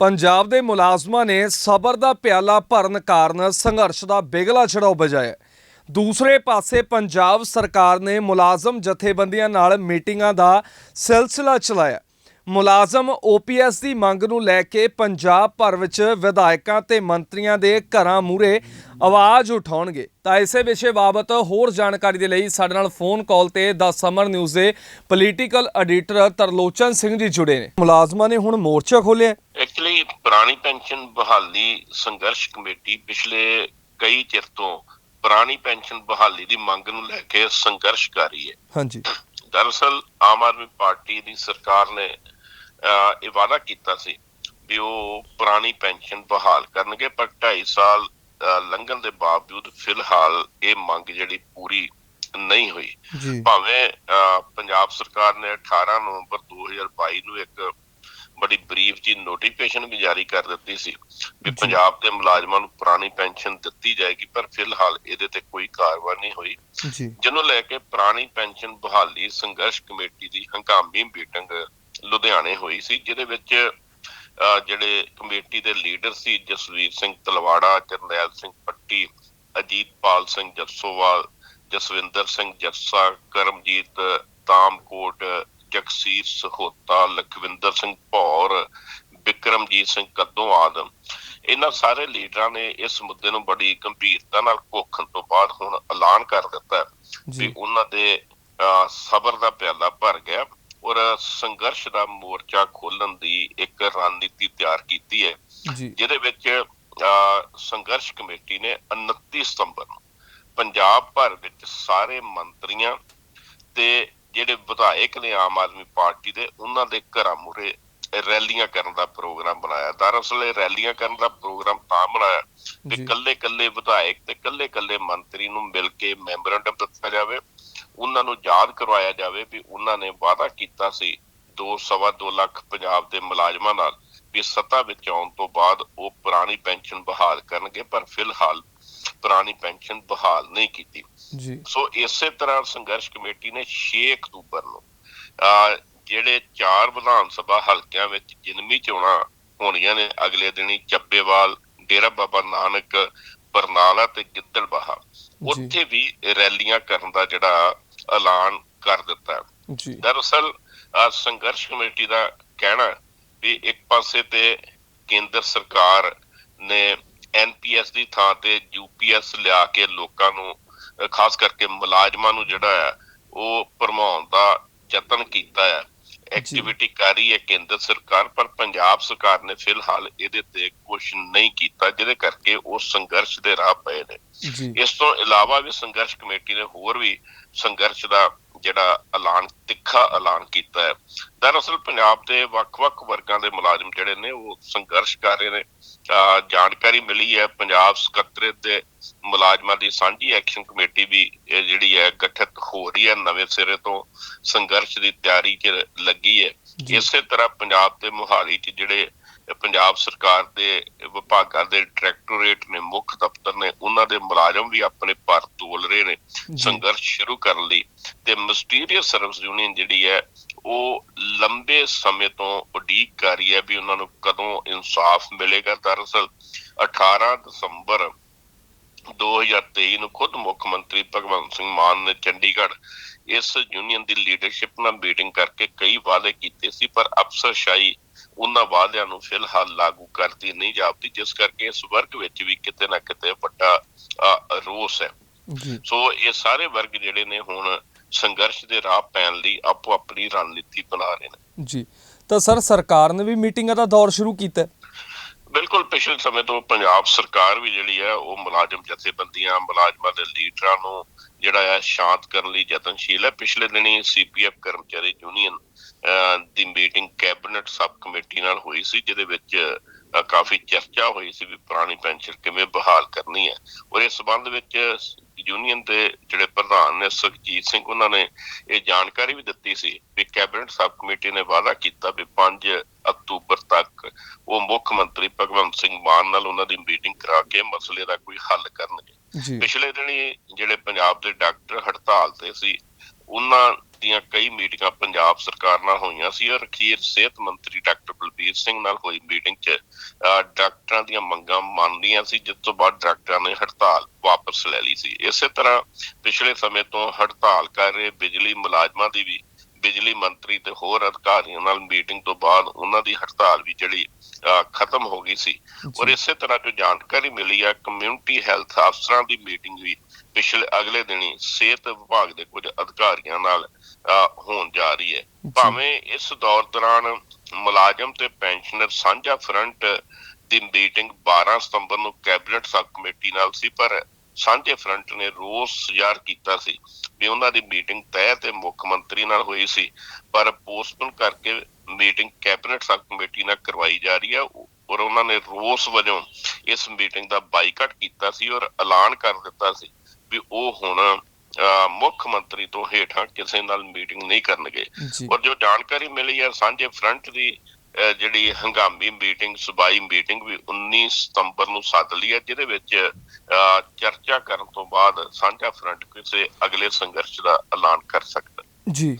ਪੰਜਾਬ ਦੇ ਮੁਲਾਜ਼ਮਾਂ ਨੇ ਸਬਰ ਦਾ ਪਿਆਲਾ ਭਰਨ ਕਾਰਨ ਸੰਘਰਸ਼ ਦਾ ਬਿਗਲਾ ਛੜਾਓ ਵਜਾਇਆ ਦੂਸਰੇ ਪਾਸੇ ਪੰਜਾਬ ਸਰਕਾਰ ਨੇ ਮੁਲਾਜ਼ਮ ਜਥੇਬੰਦੀਆਂ ਨਾਲ ਮੀਟਿੰਗਾਂ ਦਾ ਸਿਲਸਿਲਾ ਚਲਾਇਆ। ਮੁਲਾਜ਼ਮ ਓਪੀਐਸ ਦੀ ਮੰਗ ਨੂੰ ਲੈ ਕੇ ਪੰਜਾਬ ਭਰ ਵਿੱਚ ਵਿਧਾਇਕਾਂ ਤੇ ਮੰਤਰੀਆਂ ਦੇ ਘਰਾਂ ਮੂਹਰੇ ਆਵਾਜ਼ ਉਠਾਉਣਗੇ। ਤਾਂ ਇਸੇ ਵਿਸ਼ੇ ਬਾਬਤ ਹੋਰ ਜਾਣਕਾਰੀ ਦੇ ਲਈ ਸਾਡੇ ਨਾਲ ਫੋਨ ਕਾਲ ਤੇ ਦਾ ਸਮਰ ਨਿਊਜ਼ ਦੇ ਪੋਲੀਟੀਕਲ ਐਡੀਟਰ ਤਰਲੋਚਨ ਸਿੰਘ ਜੀ ਜੁੜੇ ਨੇ। ਮੁਲਾਜ਼ਮਾਂ ਨੇ ਹੁਣ ਮੋਰਚਾ ਖੋਲ੍ਹਿਆ ਐਕਚੁਅਲੀ ਪੁਰਾਣੀ ਪੈਨਸ਼ਨ ਬਹਾਲੀ ਸੰਘਰਸ਼ ਕਮੇਟੀ ਪਿਛਲੇ ਕਈ ਚਿਰ ਤੋਂ ਪੁਰਾਣੀ ਪੈਨਸ਼ਨ ਬਹਾਲੀ ਦੀ ਮੰਗ ਨੂੰ ਲੈ ਕੇ ਸੰਘਰਸ਼ ਕਰ ਰਹੀ ਹੈ। ਹਾਂਜੀ। ਦਰਅਸਲ ਆਮ ਆਦਮੀ ਪਾਰਟੀ ਦੀ ਸਰਕਾਰ ਨੇ ਇਹ ਵਾਅਦਾ ਕੀਤਾ ਸੀ ਵੀ ਉਹ ਪੁਰਾਣੀ ਪੈਨਸ਼ਨ ਬਹਾਲ ਕਰਨਗੇ ਪਰ 2.5 ਸਾਲ ਲੰਘਣ ਦੇ ਬਾਵਜੂਦ ਫਿਲਹਾਲ ਇਹ ਮੰਗ ਜਿਹੜੀ ਪੂਰੀ ਨਹੀਂ ਹੋਈ। ਭਾਵੇਂ ਪੰਜਾਬ ਸਰਕਾਰ ਨੇ 18 ਨਵੰਬਰ 2022 ਨੂੰ ਇੱਕ ਬੜੀ ਬਰੀਫ ਜੀ ਨੋਟੀਫਿਕੇਸ਼ਨ ਵੀ ਜਾਰੀ ਕਰ ਦਿੱਤੀ ਸੀ ਜੀ। ਪੰਜਾਬ ਦੇ ਮੁਲਾਜ਼ਮਾਂ ਨੂੰ ਪੁਰਾਣੀ ਪੈਨਸ਼ਨ ਦਿੱਤੀ ਜਾਏਗੀ ਪਰ ਫਿਲਹਾਲ ਇਹਦੇ ਤੇ ਕੋਈ ਕਾਰਵਾਈ ਨਹੀਂ ਹੋਈ। ਜਿਹਨੂੰ ਲੈ ਕੇ ਪੁਰਾਣੀ ਪੈਨਸ਼ਨ ਬਹਾਲੀ ਸੰਘਰਸ਼ ਕਮੇਟੀ ਦੀ ਹੰਗਾਮੀ ਮੀਟਿੰਗ ਲੁਧਿਆਣੇ ਹੋਈ ਸੀ ਜਿਹਦੇ ਵਿੱਚ ਜਿਹੜੇ ਕਮੇਟੀ ਦੇ ਲੀਡਰ ਸੀ ਜਸਵੀਰ ਸਿੰਘ ਤਲਵਾੜਾ ਜਰਨੈਲ ਸਿੰਘ ਪੱਟੀ ਅਜੀਤਪਾਲ ਸਿੰਘ ਜੱਸੋਵਾਲ ਜਸਵਿੰਦਰ ਸਿੰਘ ਜੱਸਾ ਕਰਮਜੀਤ ਤਾਮਕੋਟ ਜਗਸੀਰ ਸਹੋਤਾ ਲਖਵਿੰਦਰ ਸਿੰਘ ਭੌਰ ਵਿਕਰਮਜੀਤ ਸਿੰਘ ਕੱਦੋਂ ਆਦ ਇਹਨਾਂ ਸਾਰੇ ਲੀਡਰਾਂ ਨੇ ਇਸ ਮੁੱਦੇ ਨੂੰ ਬੜੀ ਗੰਭੀਰਤਾ ਨਾਲ ਘੋਖਣ ਤੋਂ ਬਾਅਦ ਹੁਣ ਐਲਾਨ ਕਰ ਦਿੱਤਾ ਵੀ ਉਹਨਾਂ ਦੇ ਸਬਰ ਦਾ ਪਿਆਲਾ ਭਰ ਗਿਆ। ਔਰ ਸੰਘਰਸ਼ ਦਾ ਮੋਰਚਾ ਖੋਲਣ ਦੀ ਇੱਕ ਰਣਨੀਤੀ ਤਿਆਰ ਕੀਤੀ ਹੈ ਜਿਹਦੇ ਵਿੱਚ ਸੰਘਰਸ਼ ਕਮੇਟੀ ਨੇ 29 ਸਤੰਬਰ ਨੂੰ ਪੰਜਾਬ ਭਰ ਵਿੱਚ ਸਾਰੇ ਮੰਤਰੀਆਂ ਤੇ ਜਿਹੜੇ ਵਿਧਾਇਕ ਨੇ ਆਮ ਆਦਮੀ ਪਾਰਟੀ ਦੇ ਉਹਨਾਂ ਦੇ ਘਰਾਂ ਮੂਹਰੇ ਰੈਲੀਆਂ ਕਰਨ ਦਾ ਪ੍ਰੋਗਰਾਮ ਬਣਾਇਆ ਦਰਅਸਲ ਇਹ ਰੈਲੀਆਂ ਕਰਨ ਦਾ ਪ੍ਰੋਗਰਾਮ ਤਾਂ ਬਣਾਇਆ ਕਿ। ਕੱਲੇ ਕੱਲੇ ਵਿਧਾਇਕ ਤੇ ਕੱਲੇ ਕੱਲੇ ਮੰਤਰੀ ਨੂੰ ਮਿਲ ਕੇ ਮੈਮੋਰੰਡਮ ਦਿੱਤਾ ਜਾਵੇ ਉਹਨਾਂ ਨੂੰ ਯਾਦ ਕਰਵਾਇਆ ਜਾਵੇ ਵੀ ਉਹਨਾਂ ਨੇ ਵਾਅਦਾ ਕੀਤਾ ਸੀ 2 ਸਵਾ 2 ਲੱਖ ਪੰਜਾਬ ਦੇ ਮੁਲਾਜ਼ਮਾਂ ਨਾਲ ਵੀ ਸੱਤਾ ਵਿੱਚ ਆਉਣ ਤੋਂ ਬਾਅਦ ਉਹ ਪੁਰਾਣੀ ਪੈਨਸ਼ਨ ਬਹਾਲ ਕਰਨਗੇ ਪਰ ਫਿਲਹਾਲ ਪੁਰਾਣੀ ਪੈਨਸ਼ਨ ਬਹਾਲ ਨਹੀਂ ਕੀਤੀ। ਜੀ। ਸੋ ਇਸੇ ਤਰ੍ਹਾਂ ਸੰਘਰਸ਼ ਕਮੇਟੀ ਨੇ 6 ਅਕਤੂਬਰ ਨੂੰ ਜਿਹੜੇ ਚਾਰ ਵਿਧਾਨ ਸਭਾ ਹਲਕਿਆਂ ਵਿੱਚ ਜਿਨਮੀ ਚੋਣਾਂ ਹੋਣੀਆਂ ਨੇ ਅਗਲੇ ਦਿਨੀ ਚੱਬੇਵਾਲ ਡੇਰਾ ਬਾਬਾ ਨਾਨਕ ਬਰਨਾਲਾ ਤੇ ਗਿੱਦੜਬਾਹਾ ਉੱਥੇ ਵੀ ਰੈਲੀਆਂ ਕਰਨ ਦਾ ਜਿਹੜਾ ਐਲਾਨ ਕਰ ਦਿੱਤਾ। ਜੀ ਦਰਅਸਲ ਆਹ ਸੰਘਰਸ਼ ਕਮੇਟੀ ਦਾ ਕਹਿਣਾ ਵੀ ਇੱਕ ਪਾਸੇ ਤੇ ਕੇਂਦਰ ਸਰਕਾਰ ਨੇ ਐਨਪੀਐਸ ਦੀ ਥਾਂ ਤੇ ਯੂਪੀਐਸ ਲਿਆ ਕੇ ਲੋਕਾਂ ਨੂੰ ਖਾਸ ਕਰਕੇ ਮੁਲਾਜ਼ਮਾਂ ਨੂੰ ਜਿਹੜਾ ਹੈ ਉਹ ਭਰਮਾਉਣ ਦਾ ਯਤਨ ਕੀਤਾ ਹੈ ਐਕਟੀਵਿਟੀ ਕਰ ਰਹੀ ਹੈ ਕੇਂਦਰ ਸਰਕਾਰ ਪਰ ਪੰਜਾਬ ਸਰਕਾਰ ਨੇ ਫਿਲਹਾਲ ਇਹਦੇ ਤੇ ਕੁਝ ਨਹੀਂ ਕੀਤਾ ਜਿਹਦੇ ਕਰਕੇ ਉਹ ਸੰਘਰਸ਼ ਦੇ ਰਾਹ ਪਏ ਨੇ। ਇਸ ਤੋਂ ਇਲਾਵਾ ਵੀ ਸੰਘਰਸ਼ ਕਮੇਟੀ ਨੇ ਹੋਰ ਵੀ ਸੰਘਰਸ਼ ਦਾ ਜਿਹੜਾ ਐਲਾਨ ਤਿੱਖਾ ਐਲਾਨ ਕੀਤਾ ਹੈ। ਦਰਅਸਲ ਪੰਜਾਬ ਦੇ ਵੱਖ-ਵੱਖ ਵਰਗਾਂ ਦੇ ਮੁਲਾਜ਼ਮ ਜਿਹੜੇ ਨੇ ਉਹ ਸੰਘਰਸ਼ ਕਰ ਰਹੇ ਨੇ ਜਾਣਕਾਰੀ ਮਿਲੀ ਹੈ ਪੰਜਾਬ ਸਕੱਤਰੇਤ ਦੇ ਮੁਲਾਜ਼ਮਾਂ ਦੀ ਸਾਂਝੀ ਐਕਸ਼ਨ ਕਮੇਟੀ ਵੀ ਇਹ ਜਿਹੜੀ ਹੈ ਗਠਿਤ ਹੋ ਰਹੀ ਹੈ ਨਵੇਂ ਸਿਰੇ ਤੋਂ ਸੰਘਰਸ਼ ਦੀ ਤਿਆਰੀ 'ਚ ਲੱਗੀ ਹੈ। ਇਸੇ ਤਰ੍ਹਾਂ ਪੰਜਾਬ ਤੇ ਮੁਹਾਲੀ 'ਚ ਜਿਹੜੇ ਪੰਜਾਬ ਸਰਕਾਰ ਦੇ ਵਿਭਾਗਾਂ ਦੇ ਡਾਇਰੈਕਟੋਰੇਟ ਨੇ ਮੁੱਖ ਦਫ਼ਤਰ ਨੇ ਉਹਨਾਂ ਦੇ ਮੁਲਾਜ਼ਮ ਵੀ ਆਪਣੇ ਪਰ ਤੋਲ ਰਹੇ ਨੇ। ਸੰਘਰਸ਼ ਸ਼ੁਰੂ ਕਰਨ ਲਈ ਤੇ ਮਿਸਟੀਰੀਅਸ ਸਰਵਿਸ ਯੂਨੀਅਨ ਜਿਹੜੀ ਹੈ ਉਹ ਲੰਬੇ ਸਮੇਂ ਤੋਂ ਉਡੀਕ ਕਰ ਰਹੀ ਹੈ ਵੀ ਉਹਨਾਂ ਨੂੰ ਕਦੋਂ ਇਨਸਾਫ ਮਿਲੇਗਾ। ਦਰਅਸਲ 18 ਦਸੰਬਰ 2023 ਨੂੰ ਖੁਦ ਮੁੱਖ ਮੰਤਰੀ ਭਗਵੰਤ ਸਿੰਘ ਮਾਨ ਨੇ ਚੰਡੀਗੜ੍ਹ ਇਸ ਯੂਨੀਅਨ ਦੀ ਲੀਡਰਸ਼ਿਪ ਨਾਲ ਮੀਟਿੰਗ ਕਰਕੇ ਕਈ ਵਾਅਦੇ ਕੀਤੇ ਸੀ ਪਰ ਅਫਸਰਸ਼ਾਹੀ ਉਹਨਾਂ ਵਾਅਦਿਆਂ ਨੂੰ ਫਿਲਹਾਲ ਲਾਗੂ ਕਰਦੀ ਨਹੀਂ ਜਾਪਦੀ ਜਿਸ ਕਰਕੇ ਇਸ ਵਰਗ ਵਿੱਚ ਵੀ ਕਿਤੇ ਨਾ ਕਿਤੇ ਵੱਡਾ ਰੋਸ ਹੈ। ਸੋ ਇਹ ਸਾਰੇ ਵਰਗ ਜਿਹੜੇ ਨੇ ਹੁਣ ਸੰਘਰਸ਼ ਦੇ ਰਾਹ ਪੈਣ ਲਈ ਆਪੋ ਆਪਣੀ ਰਣਨੀਤੀ ਬਣਾ ਰਹੇ ਨੇ। ਜੀ। ਤਾਂ ਸਰ ਸਰਕਾਰ ਨੇ ਵੀ ਮੀਟਿੰਗਾਂ ਦਾ ਦੌਰ ਸ਼ੁਰੂ ਕੀਤਾ। ਬਿਲਕੁਲ ਪਿਛਲੇ ਸਮੇਂ ਤੋਂ ਪੰਜਾਬ ਸਰਕਾਰ ਵੀ ਜਿਹੜੀ ਹੈ ਉਹ ਮੁਲਾਜ਼ਮ ਜਥੇਬੰਦੀਆਂ ਮੁਲਾਜ਼ਮਾਂ ਦੇ ਲੀਡਰਾਂ ਨੂੰ ਜਿਹੜਾ ਹੈ ਸ਼ਾਂਤ ਕਰਨ ਲਈ ਯਤਨਸ਼ੀਲ ਹੈ। ਪਿਛਲੇ ਦਿਨੀ ਸੀਪੀਐਫ ਕਰਮਚਾਰੀ ਯੂਨੀਅਨ ਦੀ ਮੀਟਿੰਗ ਕੈਬਨਿਟ ਸਬ ਕਮੇਟੀ ਨਾਲ ਹੋਈ ਸੀ ਜਿਹਦੇ ਵਿੱਚ ਕਾਫੀ ਚਰਚਾ ਹੋਈ ਸੀ ਵੀ ਪੁਰਾਣੀ ਪੈਨਸ਼ਨ ਕਿਵੇਂ ਬਹਾਲ ਕਰਨੀ ਹੈ। ਔਰ ਇਸ ਸਬੰਧ ਵਿੱਚ ਯੂਨੀਅਨ ਦੇ ਜਿਹੜੇ ਪ੍ਰਧਾਨ ਨੇ ਸੁਖਜੀਤ ਸਿੰਘ ਉਹਨਾਂ ਨੇ ਇਹ ਜਾਣਕਾਰੀ ਵੀ ਦਿੱਤੀ ਸੀ ਵੀ ਕੈਬਨਿਟ ਸਬ ਕਮੇਟੀ ਨੇ ਵਾਅਦਾ ਕੀਤਾ ਵੀ 5 ਅਕਤੂਬਰ ਤੱਕ ਉਹ ਮੁੱਖ ਮੰਤਰੀ ਭਗਵੰਤ ਸਿੰਘ ਮਾਨ ਨਾਲ ਉਹਨਾਂ ਦੀ ਮੀਟਿੰਗ ਕਰਾ ਕੇ ਮਸਲੇ ਦਾ ਕੋਈ ਹੱਲ ਕਰਨਗੇ। ਪਿਛਲੇ ਦਿਨੀ ਜਿਹੜੇ ਪੰਜਾਬ ਦੇ ਡਾਕਟਰ ਹੜਤਾਲ ਤੇ ਸੀ ਉਹਨਾਂ ਦੀਆਂ ਕਈ ਮੀਟਿੰਗਾਂ ਪੰਜਾਬ ਸਰਕਾਰ ਨਾਲ ਹੋਈਆਂ ਸੀ ਔਰ ਅਖੀਰ ਸਿਹਤ ਮੰਤਰੀ ਡਾਕਟਰ ਬਲਬੀਰ ਸਿੰਘ ਨਾਲ ਹੋਈ ਮੀਟਿੰਗ 'ਚ ਡਾਕਟਰਾਂ ਦੀਆਂ ਮੰਗਾਂ ਮੰਨਦੀਆਂ ਸੀ ਜਿਸ ਤੋਂ ਬਾਅਦ ਡਾਕਟਰਾਂ ਨੇ ਹੜਤਾਲ ਵਾਪਸ ਲੈ ਲਈ ਸੀ। ਇਸੇ ਤਰ੍ਹਾਂ ਪਿਛਲੇ ਸਮੇਂ ਤੋਂ ਹੜਤਾਲ ਕਰ ਰਹੇ ਬਿਜਲੀ ਮੁਲਾਜ਼ਮਾਂ ਦੀ ਵੀ ਬਿਜਲੀ ਮੰਤਰੀ ਤੇ ਹੋਰ ਅਧਿਕਾਰੀਆਂ ਨਾਲ ਮੀਟਿੰਗ ਤੋਂ ਬਾਅਦ ਉਹਨਾਂ ਦੀ ਹੜਤਾਲ ਵੀ ਜਿਹੜੀ ਖਤਮ ਹੋ ਗਈ ਸੀ। ਔਰ ਇਸੇ ਤਰ੍ਹਾਂ ਜੋ ਜਾਣਕਾਰੀ ਮਿਲੀ ਆ ਕਮਿਊਨਿਟੀ ਹੈਲਥ ਅਫਸਰਾਂ ਦੀ ਮੀਟਿੰਗ ਵੀ ਪਿਛਲੇ ਅਗਲੇ ਦਿਨੀ ਸਿਹਤ ਵਿਭਾਗ ਦੇ ਕੁਝ ਅਧਿਕਾਰੀਆਂ ਨਾਲ ਹੋਣ ਜਾ ਰਹੀ ਹੈ। ਭਾਵੇਂ ਇਸ ਦੌਰ ਦੌਰਾਨ ਮੁਲਾਜ਼ਮ ਤੇ ਪੈਨਸ਼ਨਰ ਸਾਂਝਾ ਫਰੰਟ ਦੀ ਮੀਟਿੰਗ 12 ਸਤੰਬਰ ਨੂੰ ਕੈਬਨਿਟ ਸਬ ਕਮੇਟੀ ਨਾਲ ਸੀ ਪਰ ਸਾਂਝੇ ਫਰੰਟ ਨੇ ਰੋਸ ਜ਼ਾਹਰ ਕੀਤਾ ਸੀ ਵੀ ਉਹਨਾਂ ਦੀ ਮੀਟਿੰਗ ਤੈਅ ਤੇ ਮੁੱਖ ਮੰਤਰੀ ਨਾਲ ਹੋਈ ਸੀ। ਪਰ ਪੋਸਟਪੋਨ ਕਰਕੇ ਮੀਟਿੰਗ ਕੈਬਨਿਟ ਸਬ ਕਮੇਟੀ ਨਾਲ ਕਰਵਾਈ ਜਾ ਰਹੀ ਹੈ ਔਰ ਉਹਨਾਂ ਨੇ ਰੋਸ ਵਜੋਂ ਇਸ ਮੀਟਿੰਗ ਦਾ ਬਾਈਕਾਟ ਕੀਤਾ ਸੀ ਔਰ ਐਲਾਨ ਕਰ ਦਿੱਤਾ ਸੀ। ਵੀ ਉਹ ਹੁਣ ਮੁੱਖ ਮੰਤਰੀ ਤੋਂ ਹੇਠਾਂ ਕਿਸੇ ਨਾਲ ਮੀਟਿੰਗ ਨਹੀਂ ਕਰਨਗੇ। ਔਰ ਜੋ ਜਾਣਕਾਰੀ ਮਿਲੀ ਹੈ ਸਾਂਝੇ ਫਰੰਟ ਦੀ ਜਿਹੜੀ ਹੰਗਾਮੀ ਮੀਟਿੰਗ ਸਬਾਈ ਮੀਟਿੰਗ ਵੀ 19 ਸਤੰਬਰ ਨੂੰ ਸੱਦ ਲਈ ਹੈ ਜਿਹਦੇ ਵਿੱਚ ਚਰਚਾ ਕਰਨ ਤੋਂ ਬਾਅਦ ਸਾਂਝਾ ਫਰੰਟ ਕਿਸੇ ਅਗਲੇ ਸੰਘਰਸ਼ ਦਾ ਐਲਾਨ ਕਰ ਸਕਦਾ। ਜੀ।